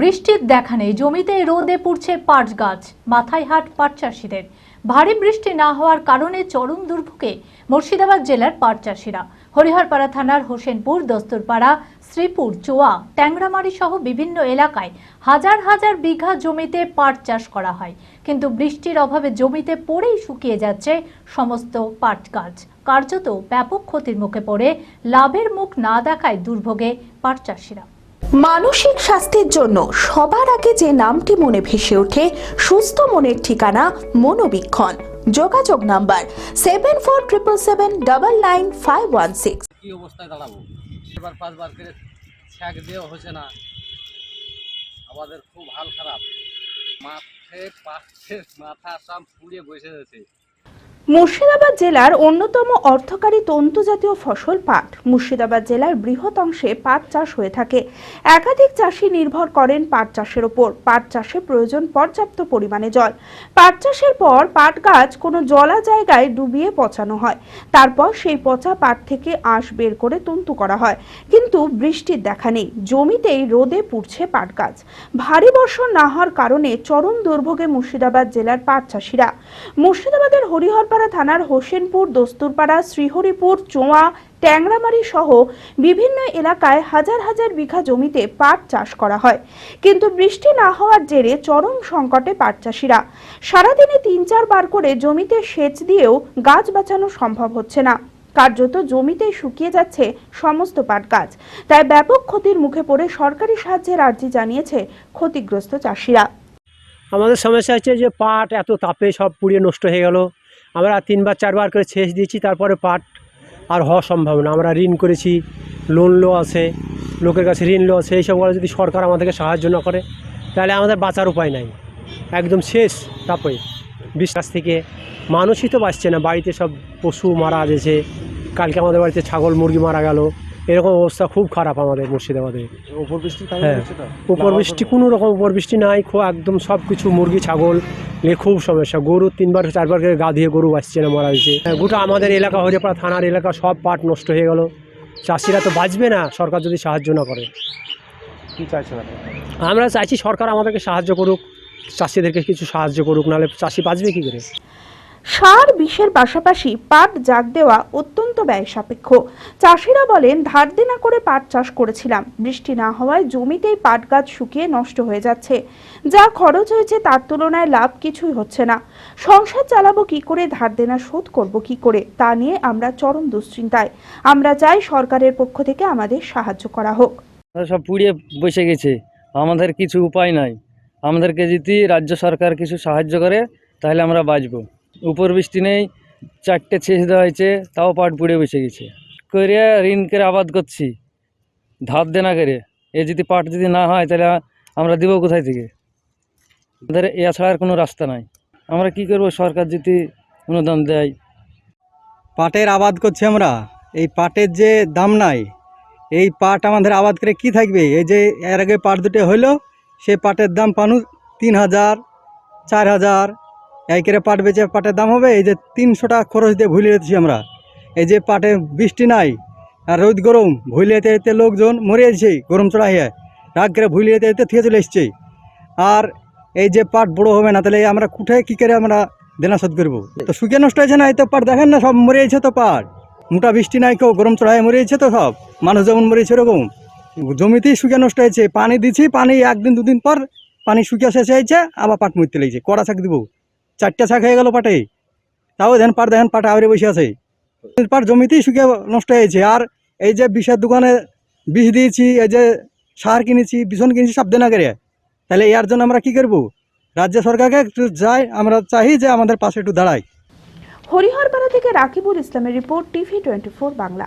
বৃষ্টির দেখা নেই, জমিতে রোদে পুড়ছে পাট গাছ, মাথায় হাট পাট চাষিদের ভারী বৃষ্টি না হওয়ার কারণে চরম দুর্ভোগে মুর্শিদাবাদ জেলার পাট চাষিরা হরিহরপাড়া থানার হোসেনপুর, দস্তুরপাড়া, শ্রীপুর, চোয়া, ট্যাংরামারি সহ বিভিন্ন এলাকায় হাজার হাজার বিঘা জমিতে পাট চাষ করা হয়। কিন্তু বৃষ্টির অভাবে জমিতে পড়েই শুকিয়ে যাচ্ছে সমস্ত পাট গাছ। কার্যত ব্যাপক ক্ষতির মুখে পড়ে, লাভের মুখ না দেখায় দুর্ভোগে পাট চাষিরা মানসিক স্বাস্থ্যের জন্য সবার আগে যে নামটি মনে ভেসে ওঠে, সুস্থ মনের ঠিকানা মনোবীক্ষণ। যোগাযোগ number seven four triple seven double nine five one six কি অবস্থায় দাঁড়াবো? এবার পাঁচবার করে ছ্যাক দেওয়া না। আমাদের খুব হাল খারাপ। মাঠে, পাশে মাথা সব পুড়িয়ে বসে গেছে মুর্শিদাবাদ জেলার অন্যতম অর্থকারী তন্তু জাতীয় ফসল পাট। মুর্শিদাবাদ জেলার বৃহৎ অংশে পাট চাষ হয়ে থাকে। একাধিক চাষি নির্ভর করেন পাট চাষের ওপর। পাট চাষে প্রয়োজন পর্যাপ্ত পরিমাণে জল। পাট চাষের পর পাট গাছ কোনো জলা জায়গায় ডুবিয়ে পচানো হয়। তারপর সেই পচা পাট থেকে আঁশ বের করে তন্তু করা হয়। কিন্তু বৃষ্টির দেখা নেই। জমিতেই রোদে পুড়ছে পাট গাছ। ভারী বর্ষণ না হওয়ার কারণে চরম দুর্ভোগে মুর্শিদাবাদ জেলার পাট চাষিরা। মুর্শিদাবাদের হরিহরপাড়া থানার হোসেনপুর, দস্তুরপাড়া, শ্রীহরিপুর, চোঁয়া, ট্যাংরামারি সহ বিভিন্ন এলাকায় হাজার হাজার বিঘা জমিতে পাট চাষ করা হয়। কিন্তু বৃষ্টি না হওয়ার জেরে চরম সংকটে পাট চাষিরা। সারাদিনে তিন চারবার করে জমিতে সেচ দিয়েও গাছ বাঁচানো সম্ভব হচ্ছে না। কার্যত জমিতেই শুকিয়ে যাচ্ছে সমস্ত পাট গাছ। তাই ব্যাপক ক্ষতির মুখে পড়ে সরকারি সাহায্যের আর্জি জানিয়েছে ক্ষতিগ্রস্ত চাষিরা। আমাদের সমস্যা হচ্ছে যে পাট এত তাপে সব পুড়িয়ে নষ্ট হয়ে গেল। আমরা তিনবার, চারবার করে শেষ দিয়েছি, তারপরে পাট আর হওয়া সম্ভব না। আমরা ঋণ করেছি লোন লো আছে, লোকের কাছে ঋণ লো আছে এইসব যদি সরকার আমাদেরকে সাহায্য না করে, তাহলে আমাদের বাঁচার উপায় নাই। একদম শেষ তারপরে। বিশ্বাস থেকে মানুষই তো বাঁচছে না। বাড়িতে সব পশু মারা যেছে কালকে আমাদের বাড়িতে ছাগল, মুরগি মারা গেল এরকম অবস্থা খুব খারাপ আমাদের মুর্শিদাবাদে। হ্যাঁ। উপর বৃষ্টি কোনো রকম উপর বৃষ্টি নাই খুব একদম সব কিছু মুরগি ছাগল নিয়ে খুব সমস্যা। গরু তিনবার চারবার করে গা দিয়ে গরু আসছে না মারা গেছে। হ্যাঁ, গোটা আমাদের এলাকা হরিপাড়া থানার এলাকা সব পাট নষ্ট হয়ে গেল। চাষিরা তো বাঁচবে না সরকার যদি সাহায্য না করে। কি চাইছেন আমরা চাইছি সরকার আমাদেরকে সাহায্য করুক চাষিদেরকে কিছু সাহায্য করুক নাহলে চাষি বাঁচবে কী করে? সার বিষের পাশাপাশি পাট জাগ দেওয়া অত্যন্ত ব্যয় সাপেক্ষ। চাষিরা বলেন, ধার দেনা করে পাট চাষ করেছিলাম। বৃষ্টি না হওয়ায় জমিতেই পাট গাছ শুকিয়ে নষ্ট হয়ে যাচ্ছে। যা খরচ হয়েছে তার তুলনায় লাভ কিছুই হচ্ছে না। সংসার চালাবো কি করে, ধার দেনা শোধ করব কি করে, তা নিয়ে আমরা চরম দুশ্চিন্তায়। আমরা চাই সরকারের পক্ষ থেকে আমাদের সাহায্য করা হোক। সব পুড়িয়ে বসে গেছে। আমাদের কিছু উপায় নাই। আমাদেরকে যদি রাজ্য সরকার কিছু সাহায্য করে, তাহলে আমরা বাঁচবো। উপর বৃষ্টি নেই, চারটে ছেঁচ দেওয়া হয়েছে, তাও পাট পুড়ে বসে গেছে। করে ঋণ করে আবাদ করছি। ধার দেনা করে। এ যদি পাট যদি না হয়, তাহলে আমরা দিব কোথায় থেকে? আমাদের এছাড়া আর কোনো রাস্তা নাই। আমরা কি করব? সরকার যদি অনুদান দেয়। পাটের আবাদ করছি আমরা। এই পাটের যে দাম নাই, এই পাট আমাদের আবাদ করে কি থাকবে? এই যে এর আগে পাট দুটো হইল সেই পাটের দাম পানু তিন হাজার, চার হাজার এই করে পাট বেচে পাটের দাম হবে? এই যে তিনশো টাকা খরচ দিয়ে ভুলে যেতেছি আমরা। এই যে পাটে বৃষ্টি নাই আর রোদ গরম, ভুলে যেতে যেতে লোকজন মরে যাচ্ছে গরম চড়া হয়ে রাগ করে ভুলে যেতে যেতে থেকে চলে এসছে। আর এই যে পাট বড় হবে না, তাহলে আমরা কুঠে কী করে আমরা দেনা শোধ করব? তো শুকিয়ে নষ্ট হয়েছে না, এই তো পাট দেখেন না, সব মরে যাচ্ছে তো পাট। মোটা বৃষ্টি নাই কেউ, গরম চড়ায় মরে যাচ্ছে তো সব। মানুষ যেমন মরেছে এরকম জমিতেই শুকিয়ে নষ্ট হয়েছে। পানি দিচ্ছি পানি একদিন দুদিন পর পানি শুকিয়ে শেষ হয়েছে, আবার পাট মরতে লেগেছে। কড়া শাক দিব। চারটা শাক হয়ে গেল পাটে। তাও দেখেন পাট দেখেন পাট আউরে বসে আছে। পাট জমিতেই শুকিয়ে নষ্ট হয়েছে আর এই যে বিষের দোকানে বিষ দিয়েছি, এই যে সার কিনেছি, বিছন কিনেছি, সব দেনা করে। তাহলে এর জন্য আমরা কি করব? রাজ্য সরকারকে একটু যাই, আমরা চাই যে আমাদের পাশে একটু দাঁড়ায়। হরিহরপাড়া থেকে রাকিবুল ইসলামের রিপোর্ট টিভি টোয়েন্টি বাংলা।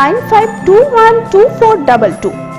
95212422.